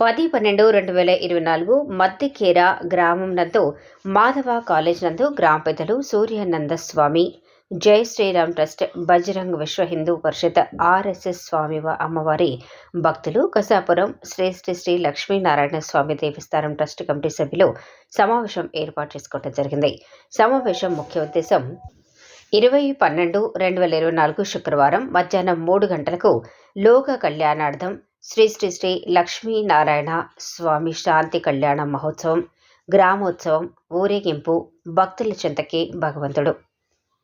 పది పన్నెండు రెండు వేల ఇరవై నాలుగు మద్దికేర గ్రామం నందు మాధవ కాలేజ్ నందు గ్రామ పెద్దలు సూర్యానందస్వామి జై శ్రీరామ్ ట్రస్ట్ బజరంగ్ విశ్వ హిందూ పరిషత్ ఆర్ఎస్ఎస్ స్వామి అమ్మవారి భక్తులు కసాపురం శ్రీ శ్రీ శ్రీ లక్ష్మీనారాయణ స్వామి దేవస్థానం ట్రస్ట్ కమిటీ సభ్యులు సమావేశం ఏర్పాటు చేసుకోవడం జరిగింది. సమావేశం ముఖ్య ఉద్దేశం ఇరవై పన్నెండు రెండు వేల ఇరవై నాలుగు శుక్రవారం మధ్యాహ్నం మూడు గంటలకు లోక కళ్యాణార్థం శ్రీ శ్రీ శ్రీ లక్ష్మీనారాయణ స్వామి శాంతి కళ్యాణ మహోత్సవం గ్రామోత్సవం ఊరేగింపు భక్తుల చెంతకి భగవంతుడు.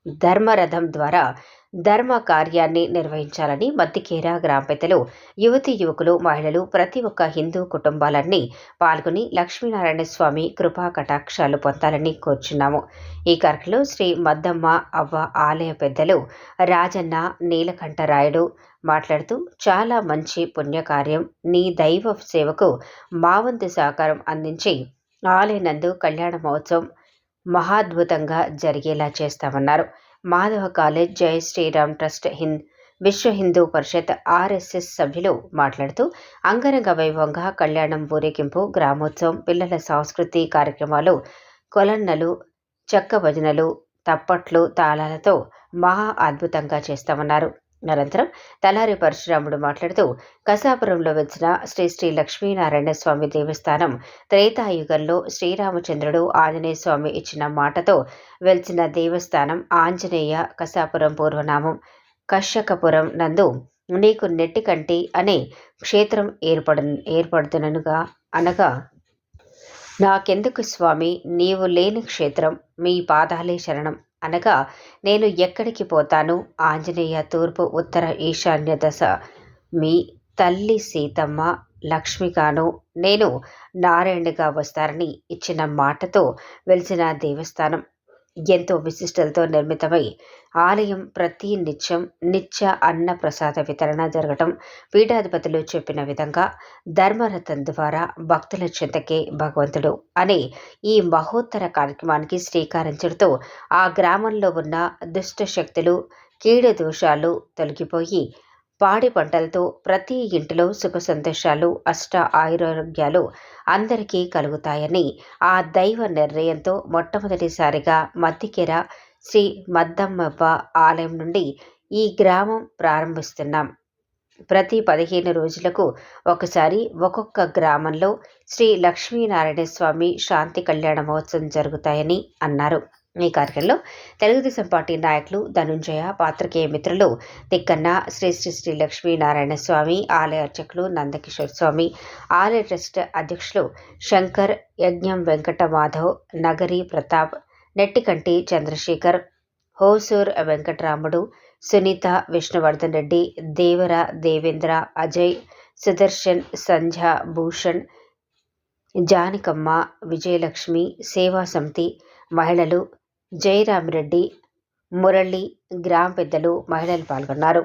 ధర్మరథం ద్వారా ధర్మ కార్యాన్ని నిర్వహించాలని మద్దికేర గ్రామ పెద్దలు యువతి యువకులు మహిళలు ప్రతి ఒక్క హిందూ కుటుంబాలన్నీ పాల్గొని లక్ష్మీనారాయణ స్వామి కృపా కటాక్షాలు పొందాలని కోరుచున్నాము. ఈ కార్యక్రమంలో శ్రీ మద్దమ్మ అవ్వ ఆలయ పెద్దలు రాజన్న నీలకంఠరాయుడు మాట్లాడుతూ చాలా మంచి పుణ్యకార్యం. నీ దైవ సేవకు మా వంతు సహకారం అందించి ఆలయనందు కళ్యాణ మహోత్సవం మహాద్భుతంగా జరిగేలా చేస్తామన్నారు. మాధవ కాలేజ్ జై శ్రీరామ్ ట్రస్ట్ హింద్ విశ్వ హిందూ పరిషత్ ఆర్ఎస్ఎస్ సభ్యులు మాట్లాడుతూ అంగరంగ వైభవంగా కళ్యాణం ఊరేగింపు గ్రామోత్సవం పిల్లల సాంస్కృతి కార్యక్రమాలు కొలన్నలు చెక్క భజనలు తప్పట్లు తాళాలతో మహా అద్భుతంగా చేస్తామన్నారు. అనంతరం తలారి పరశురాముడు మాట్లాడుతూ కసాపురంలో వచ్చిన శ్రీ శ్రీ లక్ష్మీనారాయణ స్వామి దేవస్థానం త్రేతాయుగంలో శ్రీరామచంద్రుడు ఆంజనేయ స్వామి ఇచ్చిన మాటతో వెలిచిన దేవస్థానం ఆంజనేయ కసాపురం పూర్వనామం. కశ్యకపురం నందు నీకు నెట్టికంటి అనే క్షేత్రం ఏర్పడు ఏర్పడుతుననుగా అనగా నాకెందుకు స్వామి? నీవు లేని క్షేత్రం మీ పాదాలే శరణం. అనగా నేను ఎక్కడికి పోతాను? ఆంజనేయ తూర్పు ఉత్తర ఈశాన్య దశ. మీ తల్లి సీతమ్మ లక్ష్మిగాను నేను నారాయణగా వస్తారని ఇచ్చిన మాటతో వెలిసిన దేవస్థానం. ఎంతో విశిష్టతతో నిర్మితమై ఆలయం ప్రతి నిత్యం నిత్య అన్న ప్రసాద వితరణ జరగటం పీఠాధిపతులు చెప్పిన విధంగా ధర్మరథం ద్వారా భక్తుల చెంతకే భగవంతుడు అనే ఈ మహోత్తర కార్యక్రమానికి శ్రీకారించడంతో ఆ గ్రామంలో ఉన్న దుష్ట శక్తులు కీడు దోషాలు తొలగిపోయి పాడి పంటలతో ప్రతి ఇంటిలో సుఖ సంతోషాలు అష్ట ఆయురారోగ్యాలు అందరికీ కలుగుతాయని ఆ దైవ నిర్ణయంతో మొట్టమొదటిసారిగా మద్దికెర శ్రీ మద్దమ్మవ్వ ఆలయం నుండి ఈ గ్రామం ప్రారంభిస్తున్నాం. ప్రతి పదిహేను రోజులకు ఒకసారి ఒక్కొక్క గ్రామంలో శ్రీ లక్ష్మీనారాయణ స్వామి శాంతి కళ్యాణ మహోత్సవం జరుగుతాయని అన్నారు. ఈ కార్యక్రమంలో తెలుగుదేశం పార్టీ నాయకులు ధనుంజయ పాత్రికేయ మిత్రులు తిక్కన్న శ్రీ శ్రీ శ్రీ లక్ష్మీనారాయణ స్వామి ఆలయ అర్చకులు నందకిషోర్ స్వామి ఆలయ ట్రస్ట్ అధ్యక్షులు శంకర్ యజ్ఞం వెంకట మాధవ్ నగరి ప్రతాప్ నెట్టికంటి చంద్రశేఖర్ హోసూర్ వెంకటరాముడు సునీత విష్ణువర్ధన్ రెడ్డి దేవర దేవేంద్ర అజయ్ సుదర్శన్ సంధ్య భూషణ్ జానికమ్మ విజయలక్ష్మి సేవా సమితి మహిళలు జయరామిరెడ్డి మురళి గ్రామ పెద్దలు మహిళలు పాల్గొన్నారు.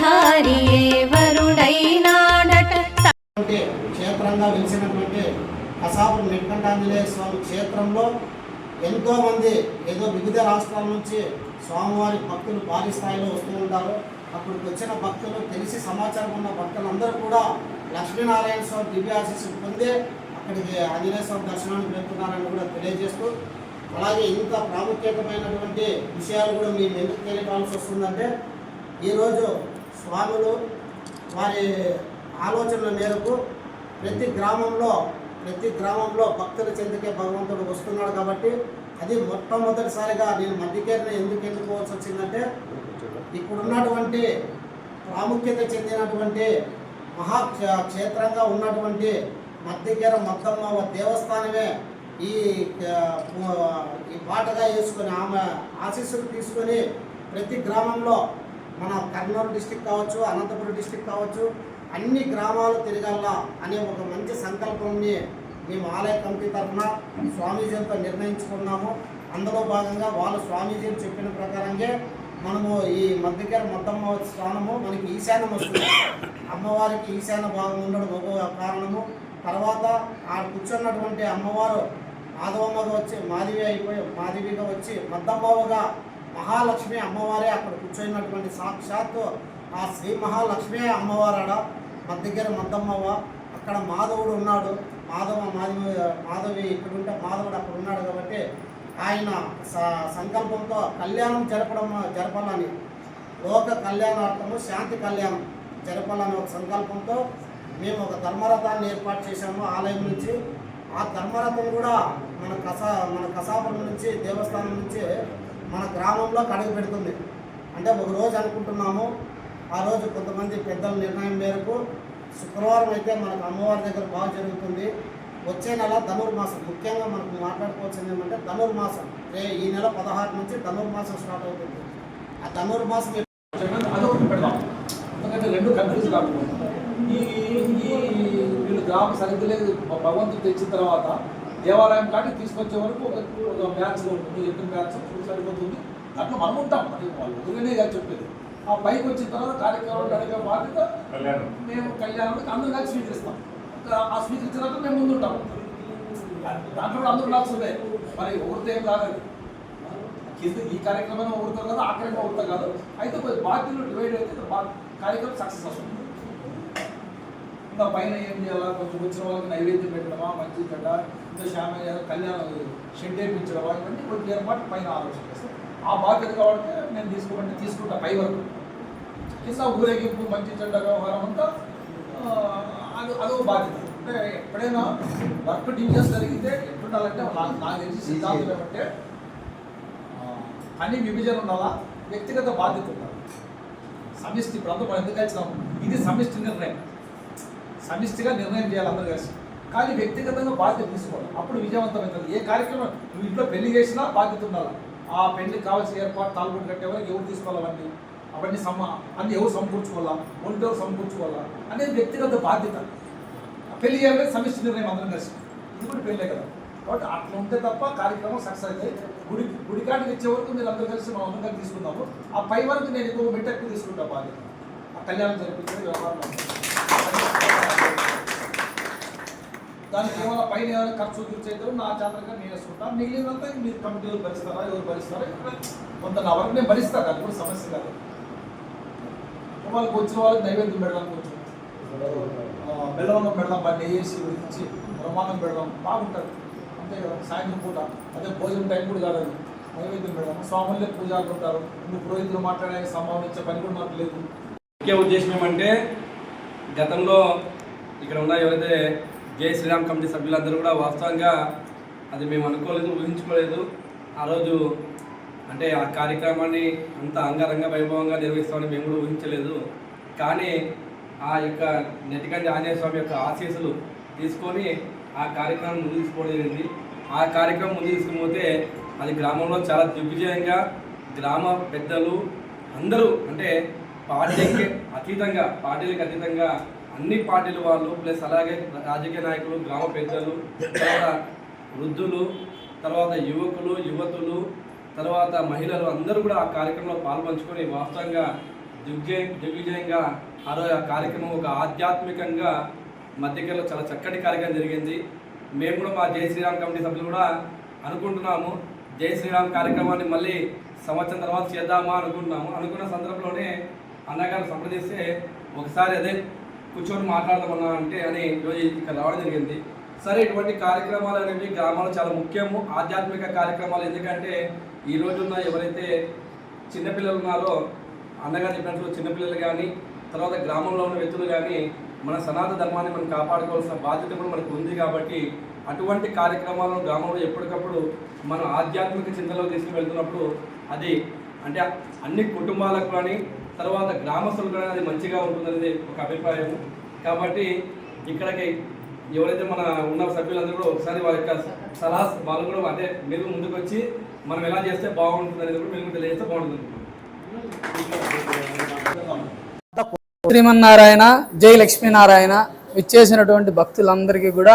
ధారి వరుడైనాడట క్షేత్రంగా వెలిసినటువంటి కసాపురం స్వామి క్షేత్రంలో ఎంతోమంది ఏదో వివిధ రాష్ట్రాల నుంచి స్వామివారి భక్తులు భారీ స్థాయిలో వస్తూ ఉంటారు. అక్కడికి వచ్చిన భక్తులు తెలిసి సమాచారం ఉన్న భక్తులందరూ కూడా లక్ష్మీనారాయణ స్వామి దివ్యాశీస్సు పొంది అక్కడికి ఆంజనేయ స్వామి దర్శనానికి వెళ్తున్నారని కూడా తెలియజేస్తూ అలాగే ఇంత ప్రాముఖ్యతమైనటువంటి విషయాలు కూడా మేము ఎందుకు తెలియవలసి వస్తుందంటే ఈరోజు స్వాములు వారి ఆలోచనల మేరకు ప్రతి గ్రామంలో ప్రతి గ్రామంలో భక్తుల చెందుకే భగవంతుడు వస్తున్నాడు కాబట్టి అది మొట్టమొదటిసారిగా నేను మధ్యకేరిని ఎందుకు ఎన్నుకోవాల్సి వచ్చిందంటే ఇప్పుడున్నటువంటి ప్రాముఖ్యత చెందినటువంటి మహా క్షేత్రంగా ఉన్నటువంటి మధ్యకేర మద్దమ్మ దేవస్థానమే ఈ ఈ పాటగా వేసుకొని ఆమె ఆశీస్సులు తీసుకొని ప్రతి గ్రామంలో మన కర్నూలు డిస్టిక్ కావచ్చు అనంతపురం డిస్టిక్ కావచ్చు అన్ని గ్రామాలు తిరగాల అనే ఒక మంచి సంకల్పంని మేము ఆలయ కమిటీ తరఫున స్వామీజీలతో నిర్ణయించుకున్నాము. అందులో భాగంగా వాళ్ళు స్వామీజీలు చెప్పిన ప్రకారంగా మనము ఈ మధ్యకర మొత్తమ్మ స్థానము మనకి ఈశాన్యం వస్తుంది. అమ్మవారికి ఈశాన్య భాగం ఉండడం ఒక కారణము. తర్వాత ఆ కూర్చున్నటువంటి అమ్మవారు మాధవమ్మగా వచ్చి మాధవి అయిపోయి మాధవిగా వచ్చి మద్దమ్మగా మహాలక్ష్మి అమ్మవారే అక్కడ కూర్చొని సాక్షాత్తు ఆ శ్రీ మహాలక్ష్మి అమ్మవారాడ. దగ్గర మద్దమ్మవ అక్కడ మాధవుడు ఉన్నాడు. మాధవ మాధవి మాధవి ఇక్కడ ఉంటే మాధవుడు అక్కడ ఉన్నాడు కాబట్టి ఆయన స- సంకల్పంతో కళ్యాణం జరపడం జరపాలని. లోక కళ్యాణార్థము శాంతి కళ్యాణం జరపాలని ఒక సంకల్పంతో మేము ఒక ధర్మరథాన్ని ఏర్పాటు చేశాము ఆలయం నుంచి. ఆ ధర్మరథం కూడా మన కసా మన కసాపురం నుంచి దేవస్థానం నుంచి మన గ్రామంలో కడుగు పెడుతుంది. అంటే ఒక రోజు అనుకుంటున్నాము ఆ రోజు కొంతమంది పెద్దల నిర్ణయం మేరకు శుక్రవారం అయితే మనకు అమ్మవారి దగ్గర బాగా జరుగుతుంది. వచ్చే నెల ధనుర్మాసం ముఖ్యంగా మనకు మాట్లాడుకోవాల్సింది ఏమంటే ధనుర్మాసం. రే ఈ నెల పదహారు నుంచి ధనుర్మాసం స్టార్ట్ అవుతుంది. ఆ ధనుర్మాసం ఎందుకంటే రెండు కన్ఫ్యూజ్ కాకుండా ఈ ఈ వీళ్ళు గ్రామ సరిగ్గా లేదు భగవంతుడు తెచ్చిన తర్వాత దేవాలయం కాటికి తీసుకొచ్చే వరకు ఒక ఒక మ్యాచ్ ఉంటుంది ఎన్ని మ్యాచ్ సరిపోతుంది. దాంట్లో మనం ఉంటాం. వాళ్ళు ఎదురుగానే కాదు చెప్పేది. ఆ పైకి వచ్చిన తర్వాత కార్యక్రమాలు నడిపే బాధ్యత మేము కళ్యాణానికి అందరూ కలిసి స్వీకరిస్తాం. ఆ- ఆ స్వీకరించిన తర్వాత మేము ముందుంటాం దాంట్లో కూడా అందరూ ఉండాల్సిందే మరి ఎవరితో ఏం రాలేదు. కింద ఈ కార్యక్రమం ఊరుతారు కదా ఆ కార్యక్రమం ఊరుతారు కాదు. అయితే బాధ్యతలు డివైడ్ అయితే కార్యక్రమం సక్సెస్ వస్తుంది. ఇంకా పైన ఏం చేయాలా? కొంచెం వచ్చిన వాళ్ళకి నైవేద్యం పెట్టడమా? మంచి చెడ్డ ఇంకా శ్యామ కళ్యాణం షెడ్ వేయించడమా? ఇవన్నీ కొద్ది ఏర్పాటు పైన ఆలోచన చేస్తాం ఆ బాధ్యత కాబట్టి నేను తీసుకోమంటే తీసుకుంటా పై వరకు. కింద ఊరేగింపు మంచి చెడ్డ వ్యవహారం అంతా అది అదో బాధ్యత. అంటే ఎప్పుడైనా వర్క్ డివిజన్స్ జరిగితే ఎట్లుండాలంటే నాకు నాకు తెలిసి సిద్ధాంతం ఏమంటే పని విభజన ఉండాలా? వ్యక్తిగత బాధ్యత ఉండాలి. సమిష్టి మనం ఎందుకు ఇది సమిష్టి నిర్ణయం. సమిష్టిగా నిర్ణయం చేయాలి అందరూ కలిసి. కానీ వ్యక్తిగతంగా బాధ్యత తీసుకోవాలి. అప్పుడు విజయవంతమవుతుంది ఏ కార్యక్రమం నువ్వు ఇంట్లో పెళ్ళి చేసినా బాధ్యత ఉండాలి. ఆ పెళ్ళికి కావాల్సిన ఏర్పాటు తాల్గొట్టు కట్టే ఎవరు తీసుకోవాలి అవన్నీ? సమ్మ సమ అన్ని ఎవరు సమకూర్చుకోవాలా? ఒంటి ఎవరు సమకూర్చుకోవాలా? అనేది వ్యక్తిగత బాధ్యత. పెళ్ళి చేయాలి సమిష్టి నిర్ణయం అందరం కలిసి. ఇది కూడా పెళ్ళే కదా. కాబట్టి అట్లా ఉంటే తప్ప కార్యక్రమం సక్సెస్ అవుతాయి గుడి గుడికాడికి వచ్చే వరకు మీరు అందరూ కలిసి మనం అందరం తీసుకుందాము. ఆ పై వరకు నేను ఎక్కువ మెట్టెక్కు తీసుకుంటా బాధ్యత. ఆ కళ్యాణం జరిపించే వ్యవహారం దానికి ఏమైనా పైన ఏమైనా ఖర్చు తీర్చేద్దరు నా చేతగా నేను వేసుకుంటాను మిగిలినంతా మీరు కమిటీలు భరిస్తారా ఎవరు భరిస్తారా? కొంత నా వరకు నేను భరిస్తాను అది కూడా సమస్య కాదు. వాళ్ళకి వచ్చిన వాళ్ళకి నైవేద్యం పెడదాం కొంచెం. బెల్లం బెల్లవన్నం పెడదాం బండి వేసి ఉడికించి బ్రహ్మాండం పెడదాం బాగుంటుంది. అంతే కదా సాయంత్రం పూట. అదే భోజనం టైం కూడా కాదు నైవేద్యం పెడదాం. స్వాములే పూజలు ఉంటారు. నువ్వు పురోహితులు మాట్లాడే సంభావించే పని కూడా మాకు లేదు. ముఖ్య ఉద్దేశం ఏమంటే గతంలో ఇక్కడ ఉన్న ఎవరైతే జై శ్రీరామ్ కమిటీ సభ్యులందరూ కూడా వాస్తవంగా అది మేము అనుకోలేదు ఊహించుకోలేదు. ఆ రోజు అంటే ఆ కార్యక్రమాన్ని అంత అంగరంగ వైభవంగా నిర్వహిస్తామని మేము కూడా ఊహించలేదు. కానీ ఆ యొక్క నెటికండి ఆంజనేయ స్వామి యొక్క ఆశీస్సులు తీసుకొని ఆ కార్యక్రమం ముందు తీసుకోవడం జరిగింది. ఆ కార్యక్రమం ముందు తీసుకుపోతే అది గ్రామంలో చాలా దిగ్విజయంగా గ్రామ పెద్దలు అందరూ అంటే పార్టీకి అతీతంగా పార్టీలకు అతీతంగా అన్ని పార్టీల వాళ్ళు ప్లస్ అలాగే రాజకీయ నాయకులు గ్రామ పెద్దలు తర్వాత వృద్ధులు తర్వాత యువకులు యువతులు తర్వాత మహిళలు అందరూ కూడా ఆ కార్యక్రమంలో పాల్పంచుకొని వాస్తవంగా దిగ్విజయ దిగ్విజయంగా ఆ రోజు ఆ కార్యక్రమం ఒక ఆధ్యాత్మికంగా మధ్యకేరలో చాలా చక్కటి కార్యక్రమం జరిగింది. మేము కూడా మా జై శ్రీరామ్ కమిటీ సభ్యులు కూడా అనుకుంటున్నాము. జై శ్రీరామ్ కార్యక్రమాన్ని మళ్ళీ సంవత్సరం తర్వాత చేద్దామా అనుకుంటున్నాము. అనుకున్న సందర్భంలోనే అన్నగారు సంప్రదిస్తే ఒకసారి అదే కూర్చొని మాట్లాడదామన్నా అంటే అని ఈరోజు ఇక్కడ రావడం జరిగింది. సరే ఇటువంటి కార్యక్రమాలు అనేవి గ్రామాలు చాలా ముఖ్యము ఆధ్యాత్మిక కార్యక్రమాలు. ఎందుకంటే ఈ రోజున్న ఎవరైతే చిన్నపిల్లలు ఉన్నారో అన్నగారు చెప్పినట్లు చిన్నపిల్లలు కానీ తర్వాత గ్రామంలో ఉన్న వ్యక్తులు కానీ మన సనాతన ధర్మాన్ని మనం కాపాడుకోవాల్సిన బాధ్యత కూడా మనకు ఉంది కాబట్టి అటువంటి కార్యక్రమాలను గ్రామంలో ఎప్పటికప్పుడు మనం ఆధ్యాత్మిక చింతలో తీసుకుని వెళ్తున్నప్పుడు అది అంటే అన్ని కుటుంబాలకు కానీ తర్వాత గ్రామస్తులు కూడా అది మంచిగా ఉంటుందనేది ఒక అభిప్రాయం. కాబట్టి ఇక్కడికి ఎవరైతే మన ఉన్న సభ్యులందరూ కూడా ఒకసారి వారి యొక్క సలహా వాళ్ళు కూడా అంటే మీరు ముందుకు వచ్చి మనం ఎలా చేస్తే బాగుంటుంది అనేది కూడా మీరు తెలియజేస్తే బాగుంటుంది. శ్రీమన్నారాయణ జై లక్ష్మీనారాయణ విచ్చేసినటువంటి భక్తులందరికీ కూడా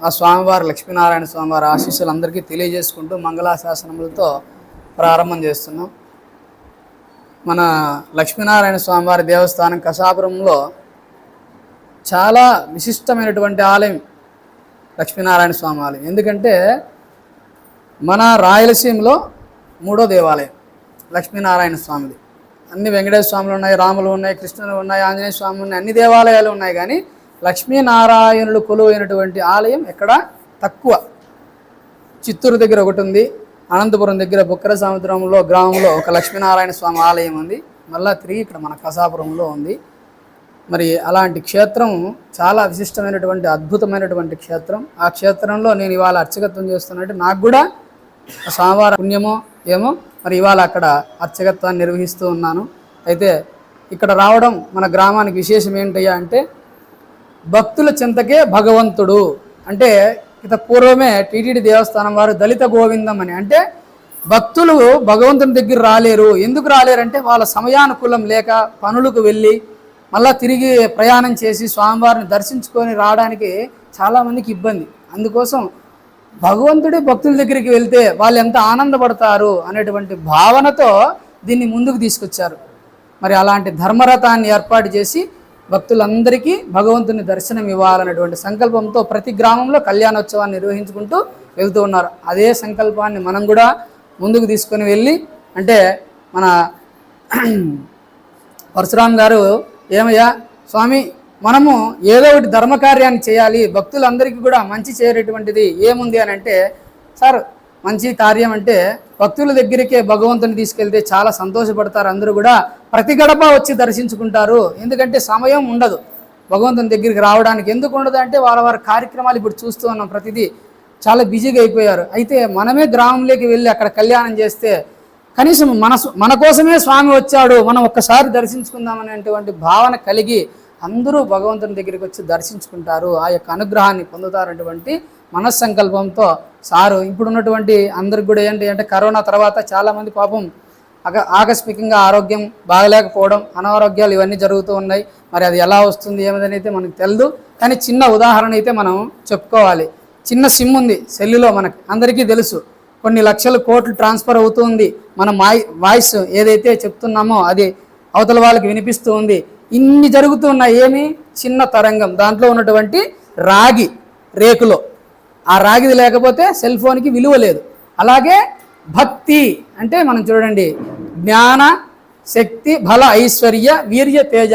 ఆ స్వామివారి లక్ష్మీనారాయణ స్వామివారి ఆశీస్సులందరికీ తెలియజేసుకుంటూ మంగళాశాసనములతో ప్రారంభం చేస్తున్నాం. మన లక్ష్మీనారాయణ స్వామివారి దేవస్థానం కసాపురంలో చాలా విశిష్టమైనటువంటి ఆలయం లక్ష్మీనారాయణ స్వామి ఆలయం. ఎందుకంటే మన రాయలసీమలో మూడో దేవాలయం లక్ష్మీనారాయణ స్వామిది. అన్ని వెంకటేశ్వర స్వాములు ఉన్నాయి రాములు ఉన్నాయి కృష్ణులు ఉన్నాయి ఆంజనేయ స్వామి ఉన్నాయి అన్ని దేవాలయాలు ఉన్నాయి కానీ లక్ష్మీనారాయణులు కొలువైనటువంటి ఆలయం ఎక్కడ తక్కువ. చిత్తూరు దగ్గర ఒకటి ఉంది అనంతపురం దగ్గర బుక్కర సముద్రంలో గ్రామంలో ఒక లక్ష్మీనారాయణ స్వామి ఆలయం ఉంది. మళ్ళా తిరిగి ఇక్కడ మన కసాపురంలో ఉంది. మరి అలాంటి క్షేత్రం చాలా విశిష్టమైనటువంటి అద్భుతమైనటువంటి క్షేత్రం. ఆ క్షేత్రంలో నేను ఇవాళ అర్చకత్వం చేస్తున్నట్టు నాకు కూడా ఆ స్వామివారి పుణ్యమో ఏమో మరి ఇవాళ అక్కడ అర్చకత్వాన్ని నిర్వహిస్తూ ఉన్నాను. అయితే ఇక్కడ రావడం మన గ్రామానికి విశేషం ఏంటయ్యా అంటే భక్తుల చింతకే భగవంతుడు. అంటే ఇత పూర్వమే టీటీడీ దేవస్థానం వారు దళిత గోవిందం అని. అంటే భక్తులు భగవంతుని దగ్గర రాలేరు. ఎందుకు రాలేరంటే వాళ్ళ సమయానుకూలం లేక పనులకు వెళ్ళి మళ్ళా తిరిగి ప్రయాణం చేసి స్వామివారిని దర్శించుకొని రావడానికి చాలామందికి ఇబ్బంది. అందుకోసం భగవంతుడే భక్తుల దగ్గరికి వెళ్తే వాళ్ళు ఎంత ఆనందపడతారు అనేటువంటి భావనతో దీన్ని ముందుకు తీసుకొచ్చారు. మరి అలాంటి ధర్మరథాన్ని ఏర్పాటు చేసి భక్తులందరికీ భగవంతుని దర్శనం ఇవ్వాలనేటువంటి సంకల్పంతో ప్రతి గ్రామంలో కళ్యాణోత్సవాన్ని నిర్వహించుకుంటూ వెళ్తూ ఉన్నారు. అదే సంకల్పాన్ని మనం కూడా ముందుకు తీసుకొని వెళ్ళి అంటే మన పరశురాం గారు ఏమయ్యా స్వామి మనము ఏదో ఒకటి ధర్మకార్యాన్ని చేయాలి భక్తులందరికీ కూడా మంచి చేరేటువంటిది ఏముంది అని అంటే సార్ మంచి కార్యం అంటే భక్తుల దగ్గరికే భగవంతుని తీసుకెళ్తే చాలా సంతోషపడతారు. అందరూ కూడా ప్రతి గడప వచ్చి దర్శించుకుంటారు. ఎందుకంటే సమయం ఉండదు. భగవంతుని దగ్గరికి రావడానికి ఎందుకు ఉండదు అంటే వాళ్ళ వారి కార్యక్రమాలు ఇప్పుడు చూస్తూ ఉన్నాం ప్రతిదీ చాలా బిజీగా అయిపోయారు. అయితే మనమే గ్రామంలోకి వెళ్ళి అక్కడ కళ్యాణం చేస్తే కనీసం మన మన కోసమే స్వామి వచ్చాడు మనం ఒక్కసారి దర్శించుకుందామనేటువంటి భావన కలిగి అందరూ భగవంతుని దగ్గరికి వచ్చి దర్శించుకుంటారు. ఆ యొక్క అనుగ్రహాన్ని పొందుతారటువంటి మనస్సంకల్పంతో సారు ఇప్పుడున్నటువంటి అందరికి కూడా ఏంటి అంటే కరోనా తర్వాత చాలామంది పాపం అక ఆకస్మికంగా ఆరోగ్యం బాగలేకపోవడం అనారోగ్యాలు ఇవన్నీ జరుగుతూ ఉన్నాయి. మరి అది ఎలా వస్తుంది ఏమిదని అయితే మనకు తెలియదు కానీ చిన్న ఉదాహరణ అయితే మనం చెప్పుకోవాలి. చిన్న సిమ్ ఉంది సెల్లులో మనకి. అందరికీ తెలుసు. కొన్ని లక్షల కోట్లు ట్రాన్స్ఫర్ అవుతుంది మన మాయ్ వాయిస్ ఏదైతే చెప్తున్నామో అది అవతల వాళ్ళకి వినిపిస్తూ ఉంది. ఇన్ని జరుగుతున్నాయి ఏమి? చిన్న తరంగం. దాంట్లో ఉన్నటువంటి రాగి రేకులో. ఆ రాగిది లేకపోతే సెల్ ఫోన్కి విలువ లేదు. అలాగే భక్తి అంటే మనం చూడండి జ్ఞాన శక్తి బల ఐశ్వర్య వీర్య తేజ